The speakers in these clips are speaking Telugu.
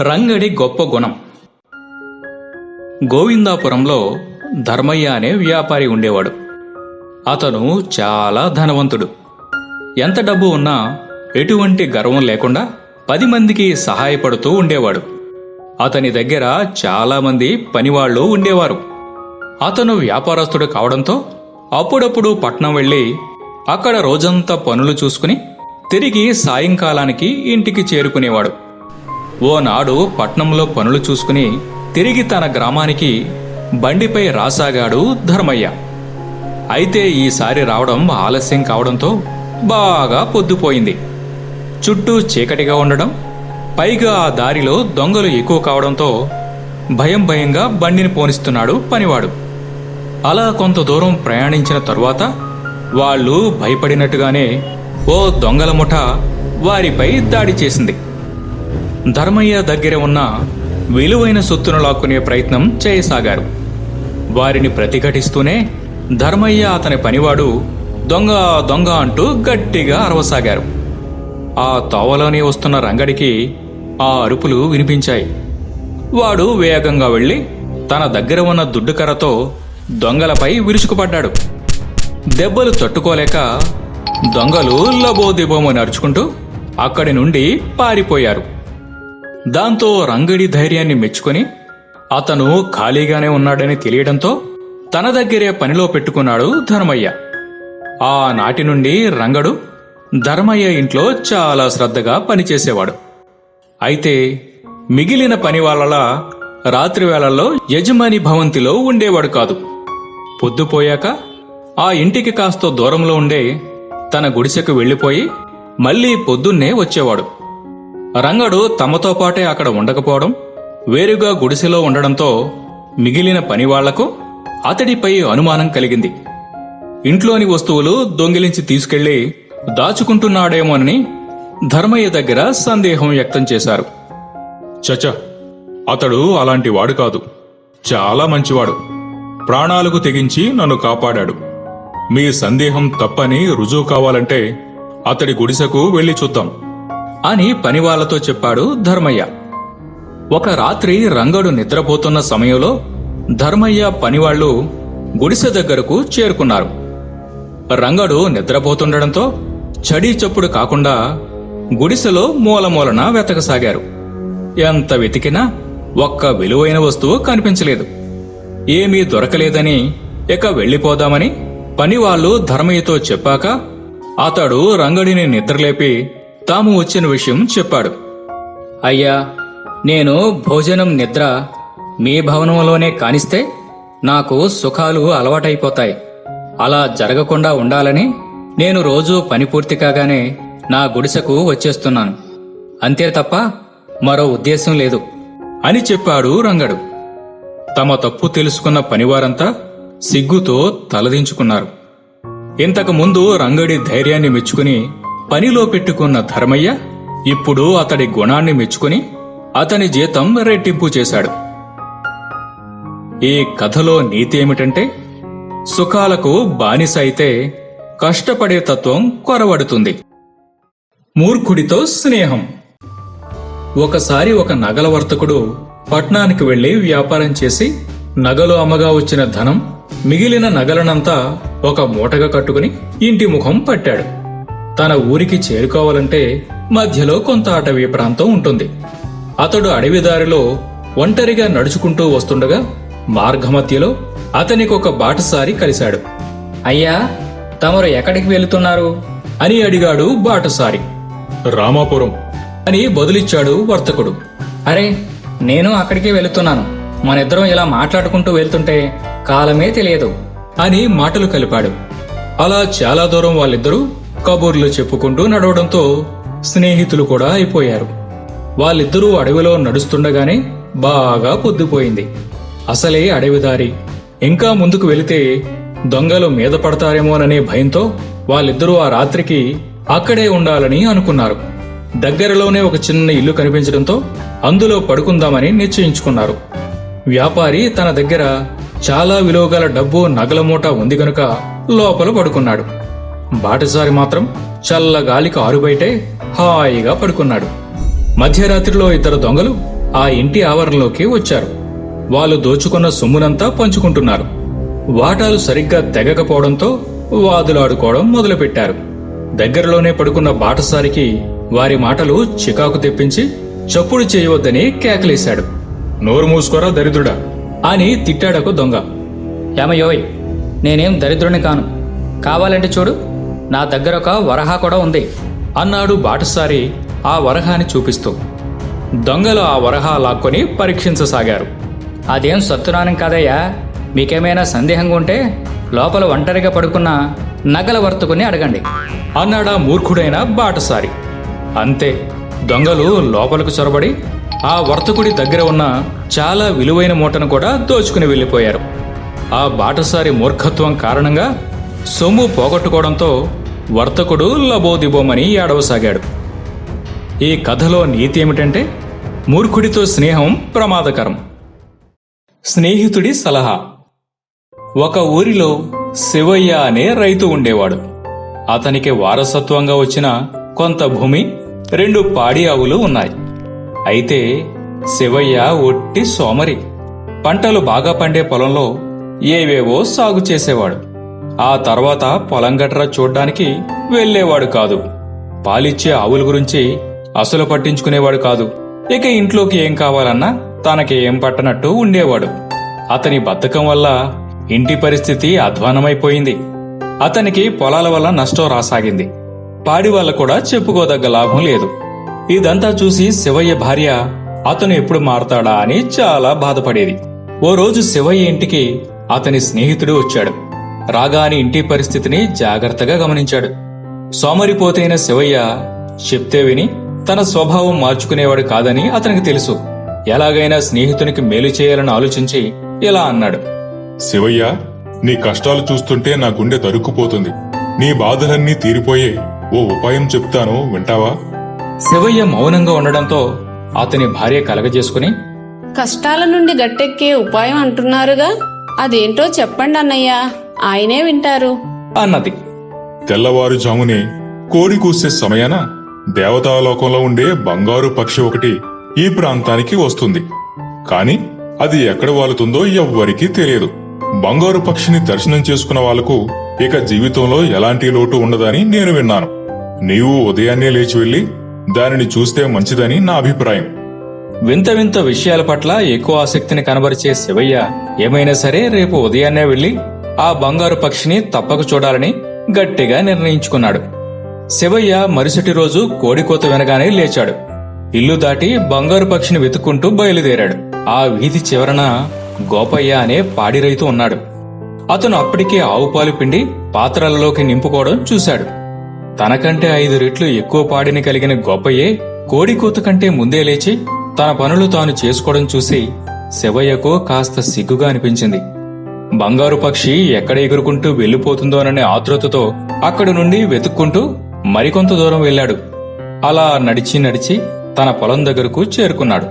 రంగడి గొప్ప గుణం. గోవిందాపురంలో ధర్మయ్య అనే వ్యాపారి ఉండేవాడు. అతను చాలా ధనవంతుడు. ఎంత డబ్బు ఉన్నా ఎటువంటి గర్వం లేకుండా పది మందికి సహాయపడుతూ ఉండేవాడు. అతని దగ్గర చాలామంది పనివాళ్ళు పనివాళ్ళు ఉండేవారు. అతను వ్యాపారస్తుడు కావడంతో అప్పుడప్పుడు పట్నం వెళ్ళి అక్కడ రోజంతా పనులు చూసుకుని తిరిగి సాయంకాలానికి ఇంటికి చేరుకునేవాడు. ఓనాడు పట్నంలో పనులు చూసుకుని తిరిగి తన గ్రామానికి బండిపై రాసాగాడు ధర్మయ్య. అయితే ఈసారి రావడం ఆలస్యం కావడంతో బాగా పొద్దుపోయింది. చుట్టూ చీకటిగా ఉండడం పైగా ఆ దారిలో దొంగలు ఎక్కువ కావడంతో భయం భయంగా బండిని పోనిస్తున్నాడు పనివాడు. అలా కొంత దూరం ప్రయాణించిన తరువాత వాళ్ళు భయపడినట్టుగానే ఓ దొంగల ముఠ వారిపై దాడి చేసింది. ధర్మయ్య దగ్గర ఉన్న విలువైన సొత్తును లాక్కునే ప్రయత్నం చేయసాగారు. వారిని ప్రతిఘటిస్తూనే ధర్మయ్య అతని పనివాడు దొంగ దొంగ అంటూ గట్టిగా అరవసాగారు. ఆ తోవలోనే వస్తున్న రంగడికి ఆ అరుపులు వినిపించాయి. వాడు వేగంగా వెళ్ళి తన దగ్గర ఉన్న దుడ్డుకర్రతో దొంగలపై విరుచుకుపడ్డాడు. దెబ్బలు తట్టుకోలేక దొంగలు లబోదిబోమని అరుచుకుంటూ అక్కడి నుండి పారిపోయారు. దాంతో రంగడి ధైర్యాన్ని మెచ్చుకొని అతను ఖాళీగానే ఉన్నాడని తెలియడంతో తన దగ్గరే పనిలో పెట్టుకున్నాడు ధర్మయ్య. ఆ నాటి నుండి రంగడు ధర్మయ్య ఇంట్లో చాలా శ్రద్ధగా పనిచేసేవాడు. అయితే మిగిలిన పని వాళ్ళలా రాత్రి వేళల్లో యజమాని భవంతిలో ఉండేవాడు కాదు. పొద్దుపోయాక ఆ ఇంటికి కాస్త దూరంలో ఉండే తన గుడిసెకు వెళ్ళిపోయి మళ్ళీ పొద్దున్నే వచ్చేవాడు. రంగడు తమతో పాటే అక్కడ ఉండకపోవడం వేరుగా గుడిసెలో ఉండడంతో మిగిలిన పనివాళ్ళకు అతడిపై అనుమానం కలిగింది. ఇంట్లోని వస్తువులు దొంగిలించి తీసుకెళ్ళి దాచుకుంటున్నాడేమోనని ధర్మయ్య దగ్గర సందేహం వ్యక్తం చేశారు. చచ అతడు అలాంటి వాడు కాదు. చాలా మంచివాడు. ప్రాణాలకు తెగించి నన్ను కాపాడాడు. మీ సందేహం తప్పని రుజువు కావాలంటే అతడి గుడిసెకు వెళ్ళి చూద్దాం. అని పనివాళ్ళతో చెప్పాడు ధర్మయ్య. ఒక రాత్రి రంగడు నిద్రపోతున్న సమయంలో ధర్మయ్య పనివాళ్ళు గుడిసె దగ్గరకు చేరుకున్నారు. రంగడు నిద్రపోతుండడంతో చడీ చప్పుడు కాకుండా గుడిసెలో మూలమూలన వెతకసాగారు. ఎంత వెతికినా ఒక్క విలువైన వస్తువు కనిపించలేదు. ఏమీ దొరకలేదని ఇక వెళ్ళిపోదామని పనివాళ్ళు ధర్మయ్యతో చెప్పాక అతడు రంగడిని నిద్రలేపి తాము వచ్చిన విషయం చెప్పాడు. అయ్యా నేను భోజనం నిద్ర మీ భవనంలోనే కానిస్తే నాకు సుఖాలు అలవాటైపోతాయి. అలా జరగకుండా ఉండాలని నేను రోజూ పని పూర్తి కాగానే నా గుడిసెకు వచ్చేస్తున్నాను. అంతే తప్ప మరో ఉద్దేశం లేదు అని చెప్పాడు రంగడు. తమ తప్పు తెలుసుకున్న పనివారంతా సిగ్గుతో తలదించుకున్నారు. ఇంతకు ముందు రంగడి ధైర్యాన్ని మెచ్చుకుని పనిలో పెట్టుకున్న ధర్మయ్య ఇప్పుడు అతడి గుణాన్ని మెచ్చుకుని అతని జీతం రెట్టింపు చేశాడు. ఈ కథలో నీతి ఏమిటంటే సుఖాలకు బానిస అయితే కష్టపడే తత్వం కొరవడుతుంది. మూర్ఖుడితో స్నేహం. ఒకసారి ఒక నగల వర్తకుడు పట్నానికి వెళ్ళి వ్యాపారం చేసి నగలు అమ్మగా వచ్చిన ధనం మిగిలిన నగలనంతా ఒక మూటగా కట్టుకుని ఇంటి ముఖం పట్టాడు. తన ఊరికి చేరుకోవాలంటే మధ్యలో కొంత అటవీ ప్రాంతం ఉంటుంది. అతడు అడవి దారిలో ఒంటరిగా నడుచుకుంటూ వస్తుండగా మార్గమధ్యలో అతనికి ఒక బాటసారి కలిశాడు. అయ్యా తమరు ఎక్కడికి వెళుతున్నారు? అని అడిగాడు బాటసారి. రామాపురం అని బదులిచ్చాడు వర్తకుడు. అరే నేను అక్కడికే వెళుతున్నాను. మనిద్దరం ఇలా మాట్లాడుకుంటూ వెళ్తుంటే కాలమే తెలియదు. అని మాటలు కలిపాడు. అలా చాలా దూరం వాళ్ళిద్దరూ కబుర్లు చెప్పుకుంటూ నడవడంతో స్నేహితులు కూడా అయిపోయారు. వాళ్ళిద్దరూ అడవిలో నడుస్తుండగానే బాగా పొద్దుపోయింది. అసలే అడవిదారి. ఇంకా ముందుకు వెళితే దొంగలు మీద పడతారేమోననే భయంతో వాళ్ళిద్దరూ ఆ రాత్రికి అక్కడే ఉండాలని అనుకున్నారు. దగ్గరలోనే ఒక చిన్న ఇల్లు కనిపించడంతో అందులో పడుకుందామని నిశ్చయించుకున్నారు. వ్యాపారి తన దగ్గర చాలా విలువగల డబ్బు నగల మూట ఉంది గనుక లోపల పడుకున్నాడు. బాటసారి మాత్రం చల్ల గాలికి ఆరుబయటే హాయిగా పడుకున్నాడు. మధ్యరాత్రిలో ఇద్దరు దొంగలు ఆ ఇంటి ఆవరణలోకి వచ్చారు. వాళ్ళు దోచుకున్న సొమ్మునంతా పంచుకుంటున్నారు. వాటాలు సరిగ్గా తెగకపోవడంతో వాదులాడుకోవడం మొదలుపెట్టారు. దగ్గరలోనే పడుకున్న బాటసారికి వారి మాటలు చికాకు తెప్పించి చప్పుడు చేయవద్దని కేకలేశాడు. నోరు మూసుకోరా దరిద్రుడా? అని తిట్టాడకు దొంగ. ఏమయోయ్ నేనేం దరిద్రుని కాను. కావాలంటే చూడు. నా దగ్గర ఒక వరహ కూడా ఉంది. అన్నాడు బాటసారి ఆ వరహాని చూపిస్తూ. దొంగలు ఆ వరహా లాక్కొని పరీక్షించసాగారు. అదేం సత్తునానం కాదయ్యా? మీకేమైనా సందేహంగా ఉంటే లోపల ఒంటరిగా పడుకున్న నగల వర్తుకుని అడగండి. అన్నాడా మూర్ఖుడైన బాటసారి. అంతే. దొంగలు లోపలకు చొరబడి ఆ వర్తకుడి దగ్గర ఉన్న చాలా విలువైన మూటను కూడా దోచుకుని వెళ్ళిపోయారు. ఆ బాటసారి మూర్ఖత్వం కారణంగా సొమ్ము పోగొట్టుకోవడంతో వర్తకుడు లబోదిబోమని ఏడవసాగాడు. ఈ కథలో నీతి ఏమిటంటే మూర్ఖుడితో స్నేహం ప్రమాదకరం. స్నేహితుడి సలహా. ఒక ఊరిలో శివయ్య అనే రైతు ఉండేవాడు. అతనికి వారసత్వంగా వచ్చిన కొంత భూమి రెండు పాడి ఆవులు ఉన్నాయి. అయితే శివయ్య ఒట్టి సోమరి. పంటలు బాగా పండే పొలంలో ఏవేవో సాగు చేసేవాడు. ఆ తర్వాత పొలం గట్రా చూడ్డానికి వెళ్ళేవాడు కాదు. పాలిచ్చే ఆవుల గురించి అసలు పట్టించుకునేవాడు కాదు. ఇక ఇంట్లోకి ఏం కావాలన్నా తనకి ఏం పట్టనట్టు ఉండేవాడు. అతని బద్ధకం వల్ల ఇంటి పరిస్థితి అధ్వానమైపోయింది. అతనికి పొలాల వల్ల నష్టం రాసాగింది. పాడి వల్ల కూడా చెప్పుకోదగ్గ లాభం లేదు. ఇదంతా చూసి శివయ్య భార్య అతను ఎప్పుడు మారతాడా అని చాలా బాధపడేది. ఓ రోజు శివయ్య ఇంటికి అతని స్నేహితుడు వచ్చాడు. రాగాని ఇంటి పరిస్థితిని జాగ్రత్తగా గమనించాడు. సోమరిపోతైన శివయ్య చెప్తే విని తన స్వభావం మార్చుకునేవాడు కాదని అతనికి తెలుసు. ఎలాగైనా స్నేహితునికి మేలు చేయాలని ఆలోచించి ఇలా అన్నాడు. శివయ్య నీ కష్టాలు చూస్తుంటే నా గుండె తరుక్కుపోతుంది. నీ బాధలన్నీ తీరిపోయే ఓ ఉపాయం చెప్తాను వింటావా? శివయ్య మౌనంగా ఉండడంతో అతని భార్య కలగజేసుకుని కష్టాల నుండి గట్టెక్కే ఉపాయం అంటున్నారుగా. అదేంటో చెప్పండి అన్నయ్య ఆయనే వింటారు. అన్నది. తెల్లవారుజామునే కోడి కూసే సమయాన దేవతాలోకంలో ఉండే బంగారు పక్షి ఒకటి ఈ ప్రాంతానికి వస్తుంది. కాని అది ఎక్కడ వాలుతుందో ఎవ్వరికీ తెలియదు. బంగారు పక్షిని దర్శనం చేసుకున్న వాళ్ళకు ఇక జీవితంలో ఎలాంటి లోటు ఉండదని నేను విన్నాను. నీవు ఉదయాన్నే లేచి వెళ్ళి దానిని చూస్తే మంచిదని నా అభిప్రాయం. వింత వింత విషయాల పట్ల ఎక్కువ ఆసక్తిని కనబరిచే శివయ్య ఏమైనా సరే రేపు ఉదయాన్నే వెళ్ళి ఆ బంగారు పక్షిని తప్పక చూడాలని గట్టిగా నిర్ణయించుకున్నాడు. శివయ్య మరుసటి రోజు కోడికోత వినగానే లేచాడు. ఇల్లు దాటి బంగారు పక్షిని వెతుక్కుంటూ బయలుదేరాడు. ఆ వీధి చివరన గోపయ్య అనే పాడి రైతు ఉన్నాడు. అతను అప్పటికే ఆవు పాలు పిండి పాత్రలలోకి నింపుకోవడం చూశాడు. తనకంటే ఐదు రెట్లు ఎక్కువ పాడిని కలిగిన గోపయ్యే కోడికూత కంటే ముందే లేచి తన పనులు తాను చేసుకోవడం చూసి శివయ్యకు కాస్త సిగ్గుగా అనిపించింది. బంగారు పక్షి ఎక్కడ ఎగురుకుంటూ వెళ్ళిపోతుందోననే ఆతృతతో అక్కడి నుండి వెతుక్కుంటూ మరికొంత దూరం వెళ్ళాడు. అలా నడిచి నడిచి తన పొలం దగ్గరకు చేరుకున్నాడు.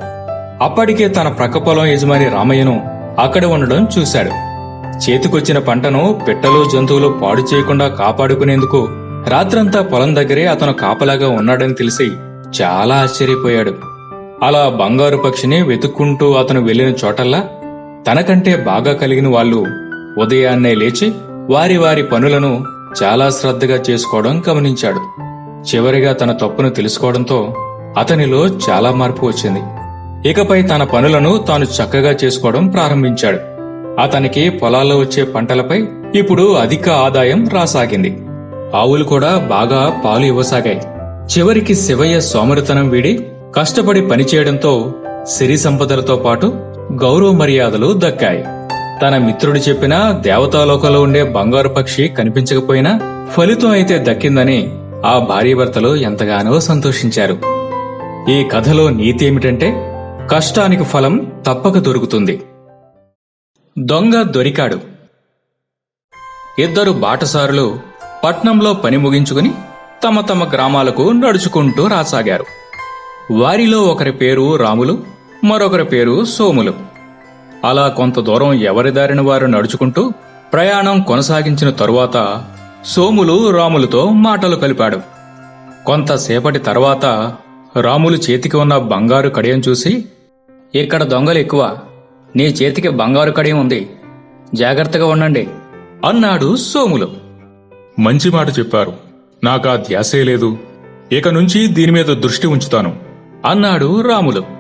అప్పటికే తన ప్రక్క పొలం యజమాని రామయ్యను అక్కడ ఉండడం చూశాడు. చేతికొచ్చిన పంటను పిట్టలు జంతువులు పాడు చేయకుండా కాపాడుకునేందుకు రాత్రంతా పొలం దగ్గరే అతను కాపలాగా ఉన్నాడని తెలిసి చాలా ఆశ్చర్యపోయాడు. అలా బంగారు పక్షిని వెతుక్కుంటూ అతను వెళ్ళిన చోటల్లా తనకంటే బాగా కలిగిన వాళ్ళు ఉదయాన్నే లేచి వారి వారి పనులను చాలా శ్రద్ధగా చేసుకోవడం గమనించాడు. చివరిగా తన తప్పును తెలుసుకోవడంతో అతనిలో చాలా మార్పు వచ్చింది. ఇకపై తన పనులను తాను చక్కగా చేసుకోవడం ప్రారంభించాడు. అతనికి పొలాల్లో వచ్చే పంటలపై ఇప్పుడు అధిక ఆదాయం రాసాగింది. ఆవులు కూడా బాగా పాలు ఇవ్వసాగాయి. చివరికి శివయ్య సోమరితనం వీడి కష్టపడి పనిచేయడంతో సిరి సంపదలతో పాటు గౌరవ మర్యాదలు దక్కాయి. తన మిత్రుడు చెప్పిన దేవతాలోకంలో ఉండే బంగారు పక్షి కనిపించకపోయినా ఫలితం అయితే దక్కిందని ఆ భార్యాభర్తలు ఎంతగానో సంతోషించారు. ఈ కథలో నీతి ఏమిటంటే కష్టానికి ఫలం తప్పక దొరుకుతుంది. దొంగ దొరికాడు. ఇద్దరు బాటసారులు పట్నంలో పని ముగించుకుని తమ తమ గ్రామాలకు నడుచుకుంటూ రాసాగారు. వారిలో ఒకరి పేరు రాములు మరొకరి పేరు సోములు. అలా కొంత దూరం ఎవరి దారిన వారు నడుచుకుంటూ ప్రయాణం కొనసాగించిన తరువాత సోములు రాములతో మాటలు కలిపాడు. కొంతసేపటి తర్వాత రాములు చేతికి ఉన్న బంగారు కడియం చూసి ఇక్కడ దొంగలు ఎక్కువ. నీ చేతికి బంగారు కడియం ఉంది. జాగ్రత్తగా ఉండండి. అన్నాడు సోములు. మంచి మాట చెప్పారు. నాకా ధ్యాసే లేదు. ఇక నుంచి దీని మీద దృష్టి ఉంచుతాను అన్నాడు రాములు.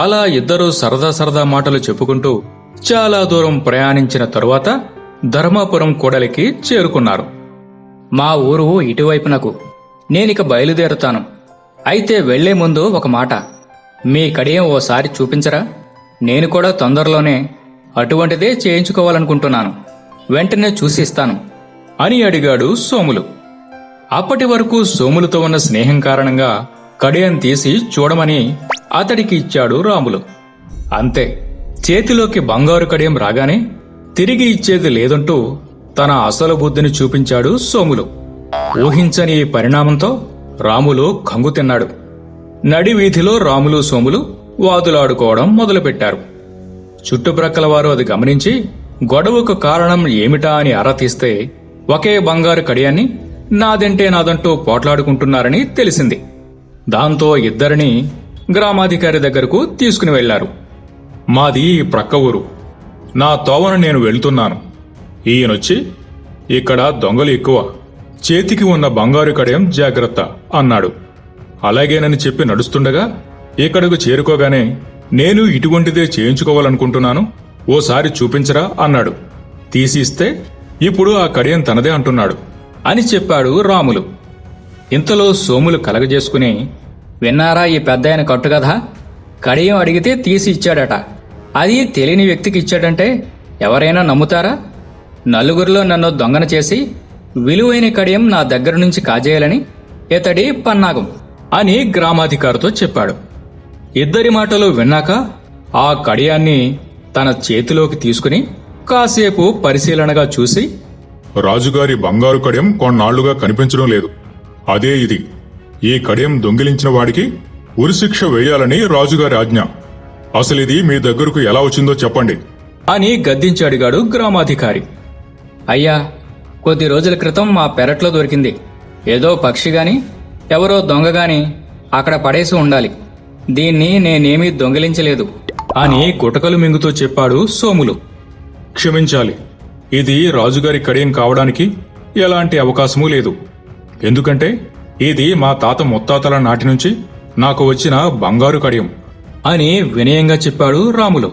అలా ఇద్దరూ సరదా సరదా మాటలు చెప్పుకుంటూ చాలా దూరం ప్రయాణించిన తరువాత ధర్మాపురం కూడలికి చేరుకున్నారు. మా ఊరు ఇటువైపునకు. నేనిక బయలుదేరుతాను. అయితే వెళ్ళే ముందు ఒక మాట. మీ కడియం ఓసారి చూపించరా? నేను కూడా తొందరలోనే అటువంటిదే చేయించుకోవాలనుకుంటున్నాను. వెంటనే చూసిస్తాను అని అడిగాడు సోములు. అప్పటి వరకు సోములతో ఉన్న స్నేహం కారణంగా కడియం తీసి చూడమని అతడికి ఇచ్చాడు రాములు. అంతే చేతిలోకి బంగారు కడియం రాగానే తిరిగి ఇచ్చేది లేదంటూ తన అసలు బుద్ధిని చూపించాడు సోములు. ఊహించని ఈ పరిణామంతో రాములు కంగు తిన్నాడు. నడి వీధిలో రాములు సోములు వాదులాడుకోవడం మొదలుపెట్టారు. చుట్టుప్రక్కల వారు అది గమనించి గొడవకు కారణం ఏమిటా అని ఆరా తీస్తే ఒకే బంగారు కడియాన్ని నాదంటే నాదంటూ పోట్లాడుకుంటున్నారని తెలిసింది. దాంతో ఇద్దరిని గ్రామాధికారి దగ్గరకు తీసుకుని వెళ్ళారు మాది ప్రక్క ఊరు. నా తోవన నేను వెళ్తున్నాను. ఈయనొచ్చి ఇక్కడ దొంగలు ఎక్కువ. చేతికి ఉన్న బంగారు కడయం జాగ్రత్త అన్నాడు. అలాగేనని చెప్పి నడుస్తుండగా ఇక్కడకు చేరుకోగానే నేను ఇటువంటిదే చేయించుకోవాలనుకుంటున్నాను. ఓసారి చూపించరా అన్నాడు. తీసిస్తే ఇప్పుడు ఆ కడియం తనదే అంటున్నాడు అని చెప్పాడు రాములు. ఇంతలో సోములు కలగజేసుకుని విన్నారా ఈ పెద్దాయన కట్టుకథ? కడియం అడిగితే తీసి ఇచ్చాడట. అది తెలియని వ్యక్తికి ఇచ్చాడంటే ఎవరైనా నమ్ముతారా? నలుగురిలో నన్ను దొంగన చేసి విలువైన కడియం నా దగ్గర నుంచి కాజేయాలని ఇతడి పన్నాగం అని గ్రామాధికారితో చెప్పాడు. ఇద్దరి మాటలు విన్నాక ఆ కడియాన్ని తన చేతిలోకి తీసుకుని కాసేపు పరిశీలనగా చూసి రాజుగారి బంగారు కడియం కొన్నాళ్ళుగా కనిపించడం లేదు. అదే ఇది. ఈ కడియం దొంగిలించిన వాడికి ఉరిశిక్ష వేయాలని రాజుగారి ఆజ్ఞ. అసలిది మీ దగ్గరకు ఎలా వచ్చిందో చెప్పండి. అని గద్దించి అడిగాడు గ్రామాధికారి. అయ్యా కొద్ది రోజుల క్రితం మా పెరట్లో దొరికింది. ఏదో పక్షి గాని ఎవరో దొంగ గాని అక్కడ పడేసి ఉండాలి. దీన్ని నేనేమీ దొంగిలించలేదు. అని గుటకలు మింగుతూ చెప్పాడు సోములు. క్షమించాలి. ఇది రాజుగారి కడియం కావడానికి ఎలాంటి అవకాశమూ లేదు. ఎందుకంటే ఇది మా తాత ముత్తాతల నాటి నుంచి? నాకు వచ్చిన బంగారు కడియం అని వినయంగా చెప్పాడు రాములు.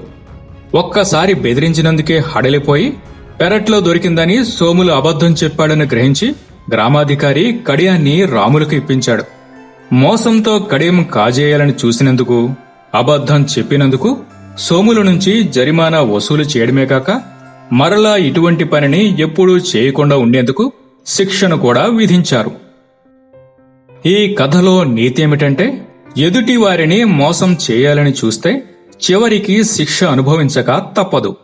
ఒక్కసారి బెదిరించినందుకే హడలిపోయి పెరట్లో దొరికిందని సోములు అబద్ధం చెప్పాడని గ్రహించి గ్రామాధికారి కడియాన్ని రాములకు ఇప్పించాడు. మోసంతో కడియం కాజేయాలని చూసినందుకు అబద్ధం చెప్పినందుకు సోముల నుంచి జరిమానా వసూలు చేయడమే కాక మరలా ఇటువంటి పనిని ఎప్పుడూ చేయకుండా ఉండేందుకు శిక్షను కూడా విధించారు. ఈ కథలో నీతి ఏమిటంటే ఎదుటి వారిని మోసం చేయాలని చూస్తే చివరికి శిక్ష అనుభవించక తప్పదు.